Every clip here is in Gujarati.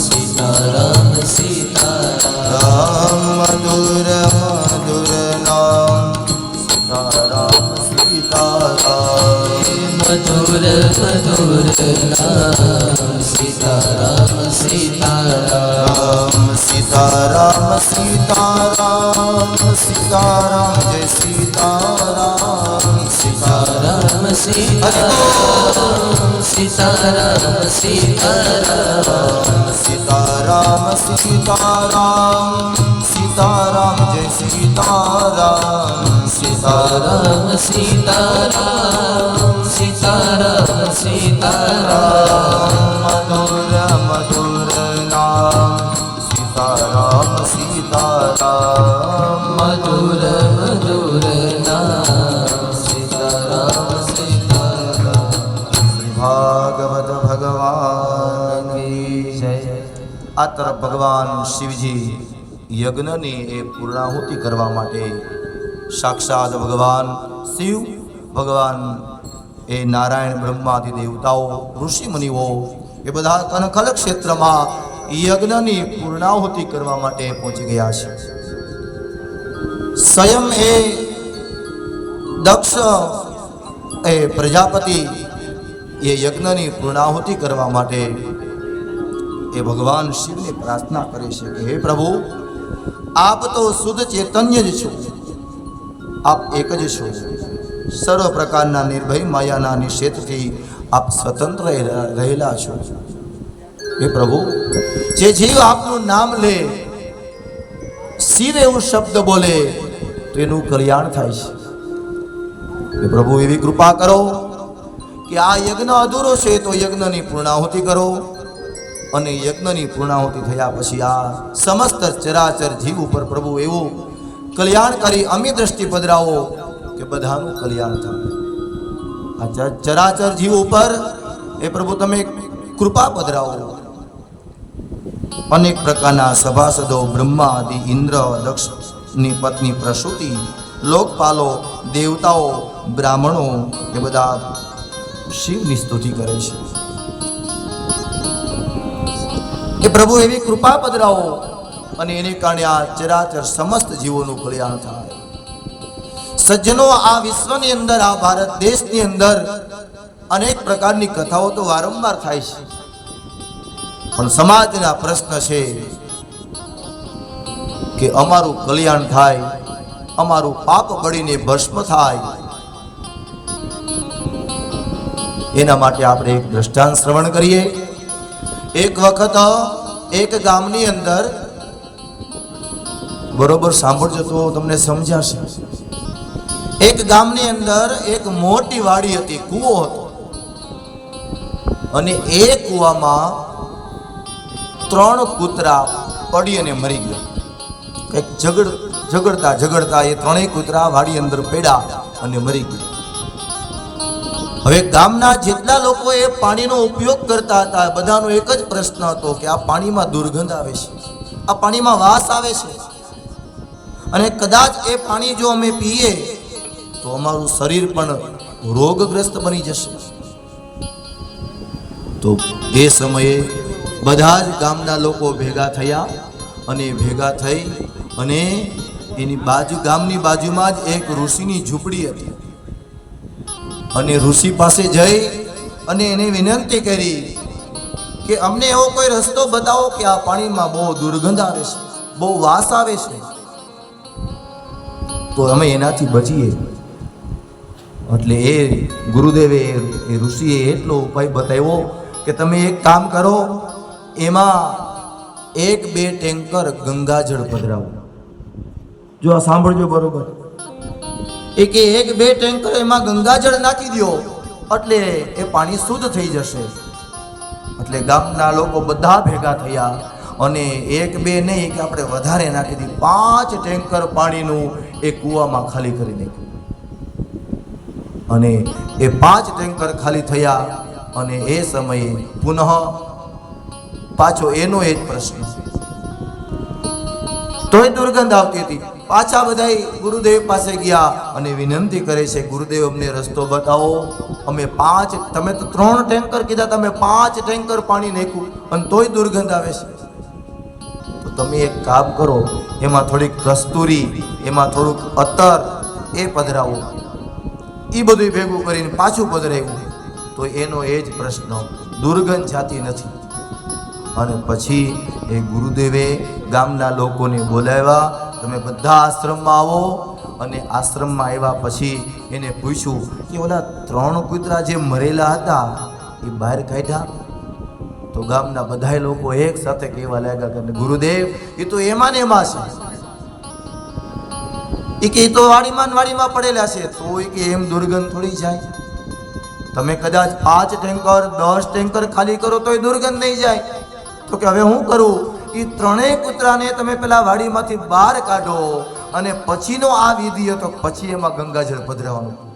सीताराम सीताराम राम मधुर मधुर नाम सीताराम सीताराम मधुर मधुर नाम सीताराम सीताराम सीताराम सीताराम सीताराम जय सीताराम सीताराम सीताराम સીતારામ સીતારામ સીતારામ સીતારામ સીતારામ જય સીતારામ સીતારામ સીતારામ સીતારામ સીતારામ મધુર મધુર નામ સીતારામ સીતારામ મધુર મધુર આ તરફ ભગવાન શિવજી યજ્ઞની એ પૂર્ણાહુતિ કરવા માટે સાક્ષાત ભગવાન શિવ, ભગવાન એ નારાયણ બ્રહ્માદિ દેવતાઓ ઋષિમુનિઓ એ બધા કનખલ ક્ષેત્રમાં યજ્ઞની પૂર્ણાહુતિ કરવા માટે પહોંચી ગયા છે. સ્વયં એ દક્ષ એ પ્રજાપતિ એ યજ્ઞની પૂર્ણાહુતિ કરવા માટે એ ભગવાન શિવને પ્રાર્થના કરે છે કે હે પ્રભુ, આપ તો શુદ્ધ ચૈતન્ય જ છો. આપ એક જ છો. સર્વ પ્રકારના નિર્ભય માયાના નિષેધથી આપ સ્વતંત્ર રહેલા છો. હે પ્રભુ, જે જીવ આપનું નામ લે, શિવ એવું શબ્દ બોલે, તો એનું કલ્યાણ થાય છે. હે પ્રભુ, એવી કૃપા કરો કે આ યજ્ઞ અધૂરો છે, તો યજ્ઞની પૂર્ણાહુતિ કરો. અને યજ્ઞની પૂર્ણાહુતિ થયા પછી આ સમસ્ત ચરાચર જીવ ઉપર પ્રભુ એવું કલ્યાણકારી અમી દ્રષ્ટિ પધરાવો કે બધાનું કલ્યાણ થાય. આ ચરાચર જીવ ઉપર એ પ્રભુ તમે કૃપા પધરાવો. અનેક પ્રકારના સભાસદો બ્રહ્મા આદિ ઇન્દ્ર, દક્ષની પત્ની પ્રસૂતિ, લોકપાલો, દેવતાઓ, બ્રાહ્મણો એ બધા શિવની સ્તુતિ કરે છે. કે પ્રભુ એવી કૃપા પધરાવો અને એને કારણે આ ચરાચર સમસ્ત જીવોનું કલ્યાણ થાય. સજ્જનો, આ વિશ્વની અંદર, આ ભારત દેશની અંદર અનેક પ્રકારની કથાઓ તો વારંવાર થાય છે. પણ સમાજના પ્રશ્ન છે કે અમારું કલ્યાણ થાય, અમારું પાપ બળીને ભસ્મ થાય. એના માટે આપણે એક દ્રષ્ટાંત શ્રવણ કરીએ. એક વખત એક ગામની અંદર બરોબર સાંભળજો તો તમને સમજાશે. એક ગામની અંદર એક મોટી વાડી હતી, કૂવો હતો. અને એ કૂવામાં ત્રણ કૂતરા પડી અને મરી ગયા. કંઈક ઝઘડ, ઝઘડતા ઝઘડતા એ ત્રણેય કૂતરા વાડી અંદર પડ્યા અને મરી ગયા. હવે ગામના જેટલા લોકો એ પાણીનો ઉપયોગ કરતા હતા, બધાનો એક જ પ્રશ્ન હતો કે આ પાણીમાં દુર્ગંધ આવે છે? આ પાણીમાં વાસ આવે છે? અને કદાચ એ પાણી જો અમે પીએ, તો અમારું શરીર પણ રોગગ્રસ્ત બની જશે. તો એ સમયે બધા જ ગામના લોકો ભેગા થયા અને ભેગા થઈ અને એની બાજુ, ગામની બાજુમાં જ એક ઋષિની ઝૂંપડી હતી. અને ઋષિ પાસે જઈ અને એને વિનંતી કરી કે અમને એવો કોઈ રસ્તો બતાવો કે આ પાણીમાં બહુ દુર્ગંધ આવે છે, બહુ વાસ આવે છે. તો અમે એનાથી બચીએ. એટલે એ ગુરુદેવે એ ઋષિએ એટલો ઉપાય બતાવ્યો કે તમે એક કામ કરો, એમાં એક બે ટેન્કર ગંગાજળ પધરાવો. જો આ સાંભળજો બરોબર. એ કે એક બે ટેન્કર એમાં ગંગાજળ નાખી દો એટલે એ પાણી શુદ્ધ થઈ જશે. એટલે ગામના લોકો બધા ભેગા થયા અને એક બે નહીં કે આપણે વધારે નાખી દીધી પાંચ ટેન્કર પાણીનું એ કૂવામાં ખાલી કરી નાખ્યું. અને એ પાંચ ટેન્કર ખાલી થયા અને એ સમયે પુનઃ પાછો એનો એ જ પ્રશ્ન. તોય દુર્ગંધ આવતી હતી. પાછા બધા ગુરુદેવ પાસે ગયા અને વિનંતી કરે છે, ગુરુદેવ, અમને રસ્તો બતાવો. અમે પાંચ, તમે તો ત્રણ ટેન્કર કીધા, તમે પાંચ ટેન્કર પાણી નાખ્યું અને તોય દુર્ગંધ આવે છે. તો તમે એક કામ કરો, એમાં થોડીક કસ્તુરી, એમાં થોડુંક અતર, એ પધરાવો. એ બધું ભેગું કરીને પાછું પધરાવ્યું. તો એનો એ જ પ્રશ્ન, દુર્ગંધ જાતી નથી. અને પછી એ ગુરુદેવે ગામના લોકોને બોલાવ્યા તમે બધા આશ્રમમાં આવો અને આશ્રમમાં આવ્યા પછી એને પૂછ્યું કે ઓલા ત્રણ કૂતરા જે મરેલા હતા, એ બહાર કાઢ્યા? તો ગામના બધા લોકો એક સાથે કહેવા લાગ્યા કે ગુરુદેવ, એ તો એમાં ને એમાં છે. એ કે એ તો વાડીમાં વાડીમાં પડેલા છે, તો એ કે એમ દુર્ગંધ થોડી જાય. તમે કદાચ પાંચ ટેન્કર, દસ ટેન્કર ખાલી કરો તો એ દુર્ગંધ નહીં જાય. તો કે હવે હું કરું? એ ત્રણેય કૂતરાને તમે પેલા વાડીમાંથી બહાર કાઢો અને પછીનો આ વિધિ હતો પછી એમાં ગંગાજળ પધરાવાનું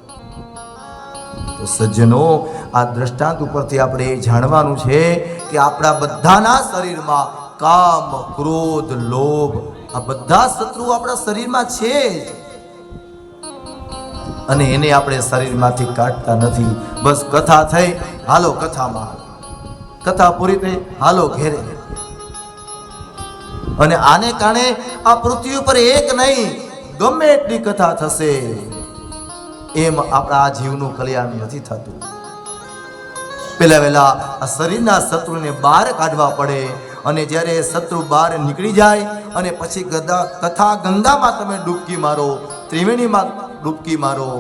તો સજ્જનો, આ દ્રષ્ટાંત ઉપરથી આપણે એ જાણવાનું છે કે આપણા બધાના શરીરમાં કામ, ક્રોધ, લોભ, આ બધા શત્રુ આપણા શરીરમાં છે જ. અને એને આપણે શરીરમાંથી કાઢતા નથી. બસ કથા થઈ. હાલો કથામાં. કથા પૂરી થઈ. હાલો ઘેરે. અને આને કારણે આ પૃથ્વી ઉપર એક નહીં, ગમે એટલી કથા થશે. એમ આપણા આ જીવનું કલ્યાણ નથી થતું. પેલા વહેલા આ શરીરના શત્રુને બહાર કાઢવા પડે અને જ્યારે શત્રુ બહાર નીકળી જાય અને પછી કથા ગંગામાં તમે ડૂબકી મારો, ત્રિવેણીમાં ડૂબકી મારો,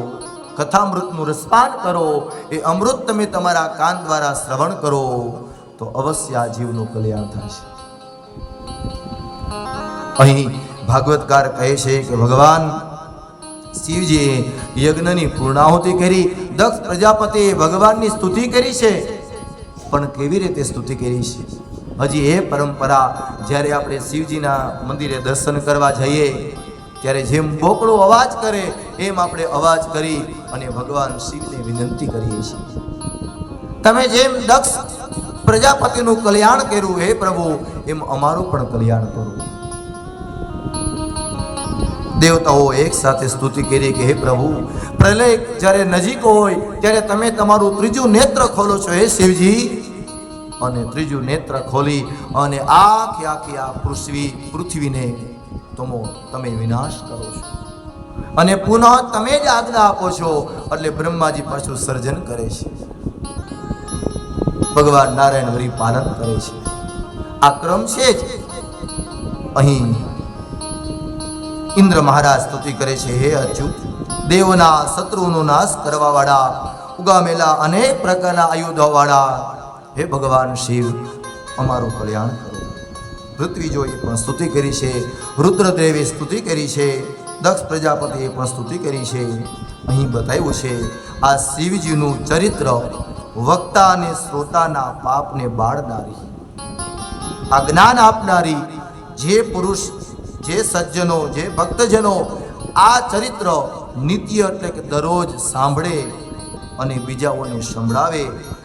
કથામૃતનું રસપાન કરો, એ અમૃત તમે તમારા કાન દ્વારા શ્રવણ કરો, તો અવશ્ય આ જીવનું કલ્યાણ થશે. અહીં ભાગવતકાર કહે છે કે ભગવાન શિવજીએ યજ્ઞની પૂર્ણાહુતિ કરી, દક્ષ પ્રજાપતિએ ભગવાનની સ્તુતિ કરી છે. પણ કેવી રીતે સ્તુતિ કરી છે? હજી એ પરંપરા જ્યારે આપણે શિવજીના મંદિરે દર્શન કરવા જઈએ, ત્યારે જેમ બોકડો અવાજ કરે, એમ આપણે અવાજ કરી અને ભગવાન શિવને વિનંતી કરીએ છીએ. તમે જેમ દક્ષ પ્રજાપતિનું કલ્યાણ કર્યું, હે પ્રભુ, એમ અમારું પણ કલ્યાણ કરો. દેવતાઓ એક સાથે સ્તુતિ કરી કે હે પ્રભુ, પ્રલય જ્યારે નજીક હોય, ત્યારે તમે તમારું ત્રીજું નેત્ર ખોલો છો, હે શિવજી. અને ત્રીજું નેત્ર ખોલી અને આખી આખી આ પૃથ્વી, પૃથ્વીને તમો તમે વિનાશ કરો છો. અને પુનઃ તમે જ આજ્ઞા આપો છો, એટલે બ્રહ્માજી પાછું સર્જન કરે છે. ભગવાન નારાયણ હરિ પાલન કરે છે. આ ક્રમ છે જ અહીં ઇન્દ્ર મહારાજ સ્તુતિ કરે છે, હે અચ્યુત દેવના શત્રુનો નાશ કરવા વાળા ઉગામેલા અનેક પ્રકારના આયુધો વાળા હે ભગવાન શિવ, અમારું કલ્યાણ કરો. પૃથ્વીજોએ પણ સ્તુતિ કરી છે, રુદ્રદેવે સ્તુતિ કરી છે, દક્ષ પ્રજાપતિએ પણ સ્તુતિ કરી છે. અહીં બતાવ્યું છે, આ શિવજીનું ચરિત્ર વક્તા અને શ્રોતાના પાપને બાળનારી. આ જ્ઞાન આપનારી જે પુરુષ જે સજ્જનો, જે ભક્તજનો આ ચરિત્ર નિત્ય એટલે કે દરરોજ સાંભળે અને બીજાઓને સંભળાવે,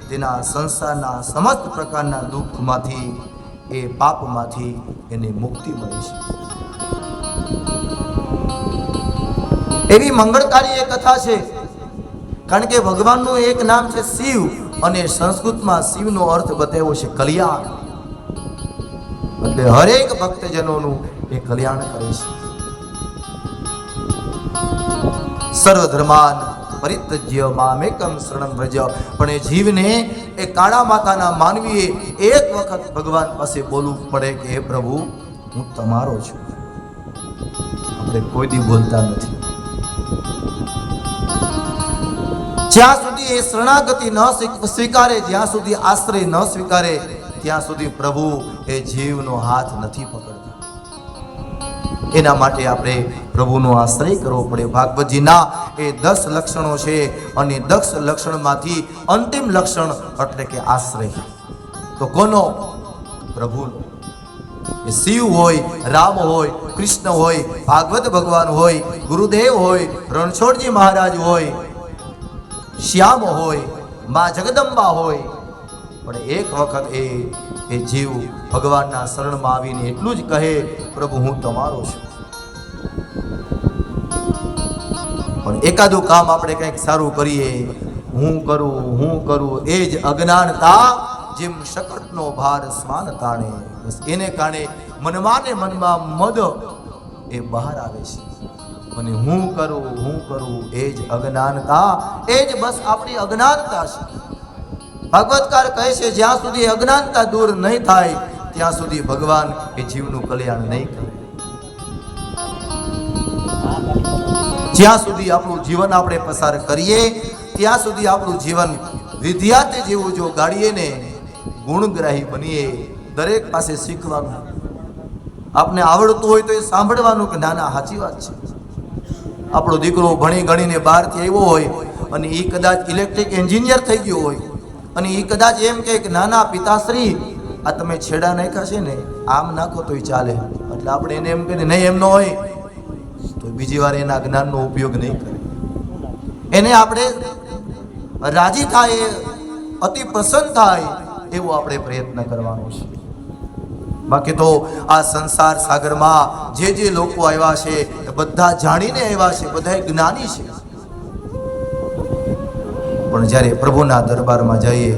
તેના સંસારના સમસ્ત પ્રકારના દુઃખમાંથી, એ પાપમાંથી એને મુક્તિ મળે છે. એવી મંગળકારી એ કથા છે. કારણ કે ભગવાનનું એક નામ છે શિવ અને સંસ્કૃતમાં શિવનો અર્થ બતાવ્યો છે કલ્યાણ. એટલે હરેક ભક્તજનોનું એ કલ્યાણ કરે છે. સર્વધર્માન પરિત્યજ્ય મામેકમ શરણમ વ્રજ. પણ એ જીવને એ કાળા માતાના માનવીએ એક વખત ભગવાન પાસે બોલવું પડે કે, હે પ્રભુ, હું તમારો છું. આપણે કોઈ દી બોલતા નથી. જ્યાં સુધી એ શરણાગતિ ન સ્વીકારે, જ્યાં સુધી આશ્રય ન સ્વીકારે ત્યાં સુધી પ્રભુ એ જીવનો હાથ નથી પકડતા. એના માટે આપણે પ્રભુનો આશ્રય કરવો પડે. ભાગવતજીના એ દસ લક્ષણો છે અને દસ લક્ષણમાંથી અંતિમ લક્ષણ એટલે કે આશ્રય. તો કોનો? પ્રભુનો. એ શિવ હોય, રામ હોય, કૃષ્ણ હોય, ભાગવત ભગવાન હોય, ગુરુદેવ હોય, રણછોડજી મહારાજ હોય, શ્યામ હોય, મા જગદંબા હોય પણ એક વખત એ એ જીવ ભગવાનના શરણમાં આવીને એટલું જ કહે, પ્રભુ, હું તમારો છું. પણ એકાદું કામ આપણે કંઈક સારું કરીએ, હું કરું હું કરું, એ જ અજ્ઞાનતા જેમ શકટનો ભાર સ્માન તાણે. બસ એને કારણે મનમાં ને મનમાં મદ એ બહાર આવે છે. અને હું કરું હું કરું, એ જ અજ્ઞાનતા, એ જ બસ આપણી અજ્ઞાનતા છે. ભાગવતકાર કહે છે, જ્યાં સુધી અજ્ઞાનતા દૂર નહીં થાય, ત્યાં સુધી ભગવાન એ જીવનું કલ્યાણ નહીં કરે. જ્યાં સુધી આપણું જીવન આપણે પસાર કરીએ, ત્યાં સુધી આપણું જીવન વિદ્યાર્થી જેવું જો ગાડીએ ને, ગુણગ્રાહી બનીએ, દરેક પાસે શીખવાનું. આપને આવડતું હોય તો એ સાંભળવાનું કે ના ના સાચી વાત છે. આપણો દીકરો ભણી ગણીને બહારથી આવ્યો હોય અને એ કદાચ ઇલેક્ટ્રિક એન્જિનિયર થઈ ગયો હોય અને એ કદાચ એમ કે, નાના પિતાશ્રી, આ તમે છેડા નાખ્યા છે ને, આમ નાખો તોય ચાલે. એટલે આપણે એને એમ કહીએ, નહીં, એમ ન હોય. તો બીજી વાર એના જ્ઞાનનો ઉપયોગ નહીં કરે. એને આપણે રાજી થાય, અતિ પ્રસન્ન થાય, એવો આપણે પ્રયત્ન કરવાનો છે. બાકી તો આ સંસાર સાગરમાં જે જે લોકો આવ્યા છે બધા જાણીને આવ્યા છે બધા જ્ઞાની છે. પણ જ્યારે પ્રભુના દરબારમાં જઈએ,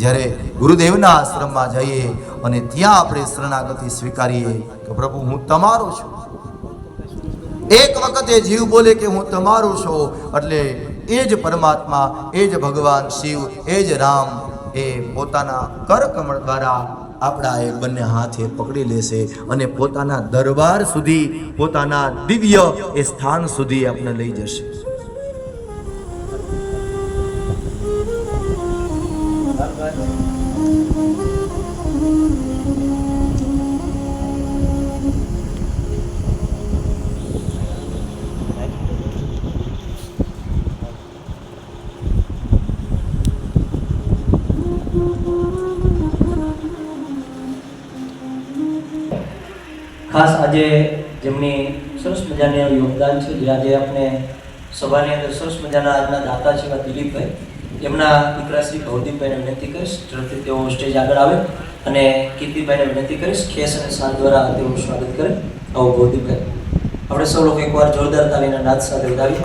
જ્યારે ગુરુદેવના આશ્રમમાં જઈએ અને ત્યાં આપણે શરણાગતિ સ્વીકારીએ કે પ્રભુ હું તમારો છું. એક વખત જીવ બોલે કે હું તમારો છું, એટલે એ જ પરમાત્મા, એ જ ભગવાન શિવ, એ જ રામ, એ પોતાના કરકમળ દ્વારા આપણા એ બંને હાથે પકડી લેશે અને પોતાના દરબાર સુધી, પોતાના દિવ્ય એ સ્થાન સુધી આપણે લઈ જશે. ખાસ આજે જેમની સરસ મજાની યોગદાન છે, જે આજે આપણે સભાની અંદર સરસ મજાના આજના દાતા છે એવા દિલીપભાઈ. એમના દીકરા શ્રી ભવદીપભાઈને વિનંતી કરીશ, ઝડપથી તેઓ સ્ટેજ આગળ આવે અને કીર્તિભાઈને વિનંતી કરીશ, ખેસ અને સાંજ દ્વારા તેઓનું સ્વાગત કરે. આવો ભવદીપભાઈ. આપણે સૌ લોકો એકવાર જોરદાર તાલીના નાદ સાથે વધાવીએ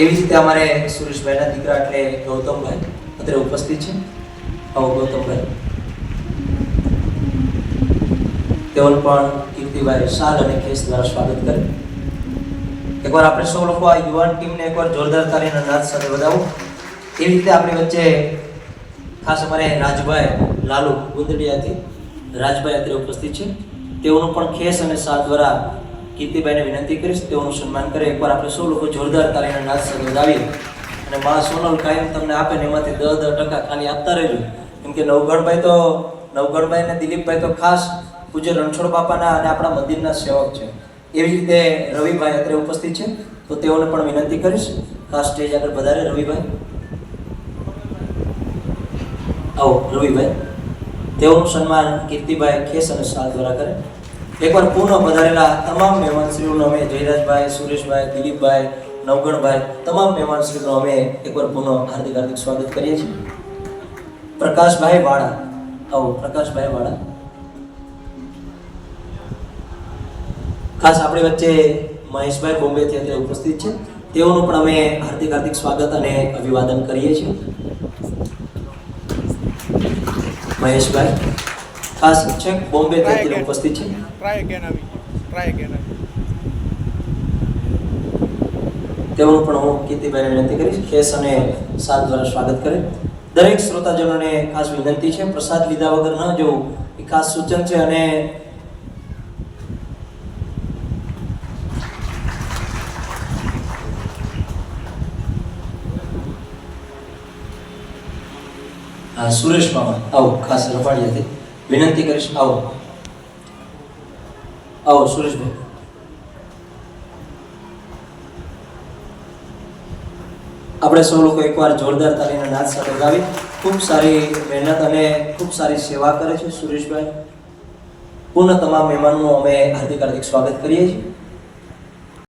એવી જ રીતે અમારે સુરેશભાઈના દીકરા એટલે ગૌતમભાઈ અત્યારે ઉપસ્થિત છે. આવો ગૌતમભાઈ. તેઓનું પણ કીર્તિભાઈ શાલ અને કેસ દ્વારા સ્વાગત કરે. એકવાર આપણે સૌ લોકો આ યુવાન ટીમને એકવાર જોરદાર તારીના નાદ સાથે વધાવું. એવી રીતે આપણી વચ્ચે ખાસ અમારે રાજભાઈ લાલુ ગુંદડિયાથી રાજભાઈ અત્યારે ઉપસ્થિત છે. તેઓનું પણ ખેસ અને શાલ દ્વારા કીર્તિભાઈને વિનંતી કરીશ. તેઓનું સન્માન કરે. એકવાર આપણે સૌ લોકો જોરદાર તારીના નાદ સાથે વધાવીએ. અને મા સોનલ કાયમ તમને આપે ને એમાંથી દસ દસ ટકા ખાલી આપતા રહેજો. કેમ કે નવગણભાઈ તો નવગણભાઈ અને દિલીપભાઈ તો ખાસ પૂજ્ય રણછોડ બાપાના અને આપણા મંદિરના સેવક છે. એવી રીતે રવિભાઈ અત્યારે ઉપસ્થિત છે. તો તેઓને પણ વિનંતી કરીશ. ખાસ સ્ટેજ આગળ વધારે, રવિભાઈ. આવો, રવિભાઈ. તેઓનું સન્માન કીર્તિભાઈ ખેસ અને શાહ દ્વારા કરે. એકવાર પૂર્ણ પધારેલા તમામ મહેમાનશ્રીઓનું અમે જયરાજભાઈ, સુરેશભાઈ, દિલીપભાઈ, નવગણભાઈ, તમામ મહેમાનશ્રીઓનું અમે એકવાર પુનઃ હાર્દિક હાર્દિક સ્વાગત કરીએ છીએ. પ્રકાશભાઈ વાળા. આવો, પ્રકાશભાઈ વાળા. ખાસ આપણી વચ્ચે મહેશભાઈ બોમ્બેથી અત્યારે ઉપસ્થિત છે. તેઓનું પણ અમે હાર્દિક હાર્દિક સ્વાગત અને અભિવાદન કરીએ છીએ. મહેશભાઈ ખાસ છે બોમ્બેથી અત્યારે ઉપસ્થિત છે. તેઓનું પણ હું કીર્તિભાઈને વિનંતી કરીશ. ખેસ અને સાથ દ્વારા સ્વાગત કરે. દરેક શ્રોતાજનોને ખાસ વિનંતી છે. પ્રસાદ લીધા વગર ન જવું એ ખાસ સૂચન છે અને સુરેશ મામા આવો, ખાસ રફાડિયાથી વિનંતી કરીશ, આવો. આવો સુરેશભાઈ આપણે સૌ લોકો એકવાર જોરદાર તાલીના નાદ સાથે ગાવી. ખૂબ સારી મહેનત અને ખૂબ સારી સેવા કરે છે સુરેશભાઈ. પૂર્ણ તમામ મહેમાનનું અમે હાર્દિક હાર્દિક સ્વાગત કરીએ છીએ.